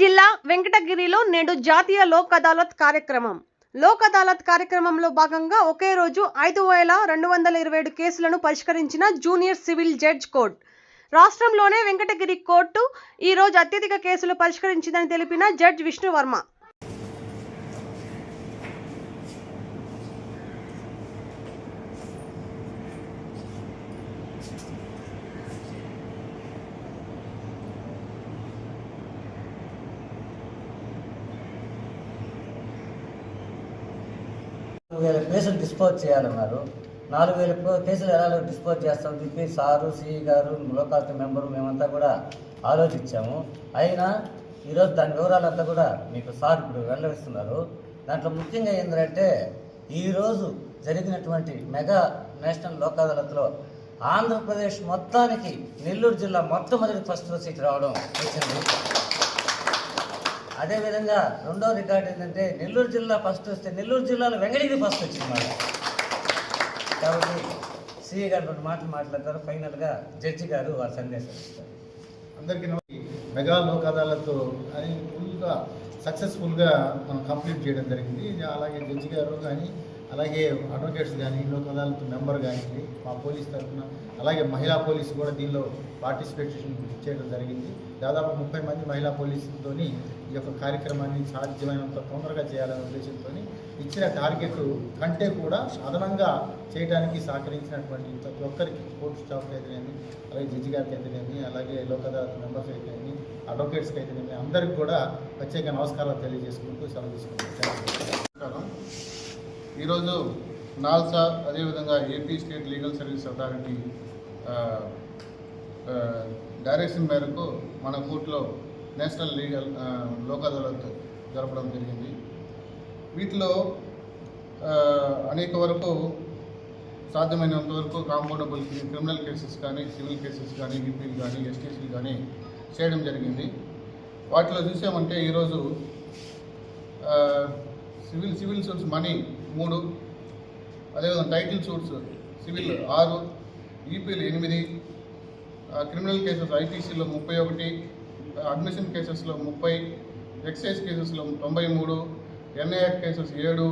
జిల్లా వెంకటగిరిలో నేడు జాతీయ లోక్ అదాలత్ కార్యక్రమం. లోక్ అదాలత్ కార్యక్రమంలో భాగంగా ఒకే రోజు ఐదు వేల రెండు వందల ఇరవై ఏడు కేసులను పరిష్కరించిన జూనియర్ సివిల్ జడ్జ్ కోర్ట్. రాష్ట్రంలోనే వెంకటగిరి కోర్టు ఈ రోజు అత్యధిక కేసులు పరిష్కరించిందని తెలిపిన జడ్జ్ విష్ణువర్మ. వేల కేసులు డిస్పోజ్ చేయాలన్నారు. నాలుగు వేల కేసులు ఎలా డిస్పోజ్ చేస్తాం చెప్పి సారు సిఈ గారు లోకాల్ మెంబరు మేమంతా కూడా ఆలోచించాము. అయినా ఈరోజు దాని వివరాలంతా కూడా మీకు సార్ ఇప్పుడు వెల్లడిస్తున్నారు. దాంట్లో ముఖ్యంగా ఏంటంటే ఈరోజు జరిగినటువంటి మెగా నేషనల్ లోక్ అదాలత్లో ఆంధ్రప్రదేశ్ మొత్తానికి నెల్లూరు జిల్లా మొట్టమొదటి ఫస్ట్ సీట్ రావడం వచ్చింది. అదేవిధంగా రెండో రికార్డు ఏంటంటే నెల్లూరు జిల్లా ఫస్ట్ వస్తే నెల్లూరు జిల్లాలో వెంగళగిరి ఫస్ట్ వచ్చింది మాట. కాబట్టి సిఏ గారు రెండు మాటలు మాట్లాడతారు. ఫైనల్గా జడ్జి గారు వారి సందేశం ఇస్తారు. అందరికీ మెగా లోక్ అదాలత్ అది ఫుల్గా సక్సెస్ఫుల్గా మనం కంప్లీట్ చేయడం జరిగింది. అలాగే జడ్జి గారు కానీ అలాగే అడ్వకేట్స్ కానీ లోక్ అదాలత్ మెంబర్ కానీ మా పోలీస్ తరఫున అలాగే మహిళా పోలీసు కూడా దీనిలో పార్టిసిపేషన్ చేయడం జరిగింది. దాదాపు ముప్పై మంది మహిళా పోలీసులతో ఈ యొక్క కార్యక్రమాన్ని సాధ్యమైనంత తొందరగా చేయాలనే ఉద్దేశంతో ఇచ్చిన టార్గెట్ కంటే కూడా అదనంగా చేయడానికి సహకరించినటువంటి ప్రతి ఒక్కరికి కోర్టు స్టాఫ్కి అయితేనేమి అలాగే జడ్జి గారికి అయితేనేమి అలాగే లోక్ అదాలత్ మెంబర్స్ అయితేనేమి అడ్వకేట్స్కి అయితేనేమి అందరికి కూడా ప్రత్యేక నమస్కారాలు తెలియజేసుకుంటూ సెలవు తీసుకుంటాం నమస్కారం ఈరోజు నాల్సా అదేవిధంగా AP state legal service authority direction మేరకు మన కోర్టులో నేషనల్ లీగల్ లోక్ అదాలత్ జరపడం జరిగింది. వీటిలో అనేక వరకు సాధ్యమైనంత వరకు కాంపౌండబుల్ క్రిమినల్ కేసెస్ కానీ సివిల్ కేసెస్ కానీ ఈపీలు కానీ ఎస్టీసీలు కానీ చేయడం జరిగింది. వాటిలో చూసామంటే ఈరోజు సివిల్ సివిల్ సూట్స్ మనీ మూడు. అదేవిధంగా టైటిల్ సూట్స్ సివిల్ ఆరు ఈపీలు ఎనిమిది క్రిమినల్ కేసెస్ ఐపీసీలో ముప్పై ఒకటి అడ్మిషన్ కేసెస్లో ముప్పై ఎక్సైజ్ కేసెస్లో తొంభై మూడు ఎన్ఐఆర్ కేసెస్ ఏడు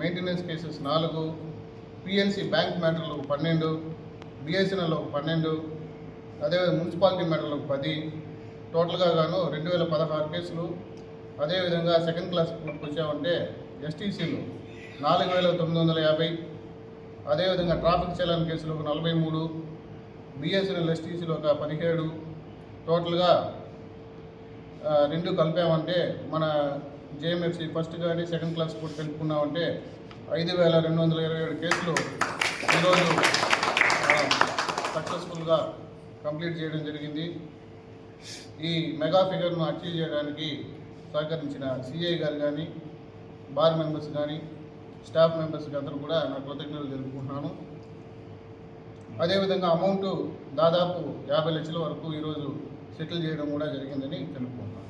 మెయింటెనెన్స్ కేసెస్ నాలుగు పిఎల్సి బ్యాంక్ మ్యాటర్లు పన్నెండు బిఎస్ఎన్ఎల్ ఒక పన్నెండు అదేవిధంగా మున్సిపాలిటీ మ్యాటర్లు ఒక పది టోటల్గా గాను రెండు వేల పదహారు కేసులు. అదేవిధంగా సెకండ్ క్లాస్ వచ్చామంటే ఎస్టీసీలు నాలుగు వేల తొమ్మిది వందల యాభై. అదేవిధంగా ట్రాఫిక్ చలాన్ కేసులు ఒక నలభై మూడు బిఎస్ఎన్ఎల్ ఎస్టీసీలు ఒక పదిహేడు. టోటల్గా రెండు కలిపామంటే మన జేఎంఎఫ్సి ఫస్ట్ కానీ సెకండ్ క్లాస్ కూడా కలుపుకున్నామంటే ఐదు వేల రెండు వందల ఇరవై ఏడు కేసులు ఈరోజు సక్సెస్ఫుల్గా కంప్లీట్ చేయడం జరిగింది. ఈ మెగా ఫిగర్ను అచీవ్ చేయడానికి సహకరించిన సిఐ గారు కానీ బార్ మెంబర్స్ కానీ స్టాఫ్ మెంబర్స్కి అందరూ కూడా నా కృతజ్ఞతలు తెలుపుకుంటున్నాను. అదేవిధంగా అమౌంట్ దాదాపు యాభై లక్షల వరకు ఈరోజు సెటిల్ చేయడం కూడా జరిగిందని తెలుపుకుంటున్నాను.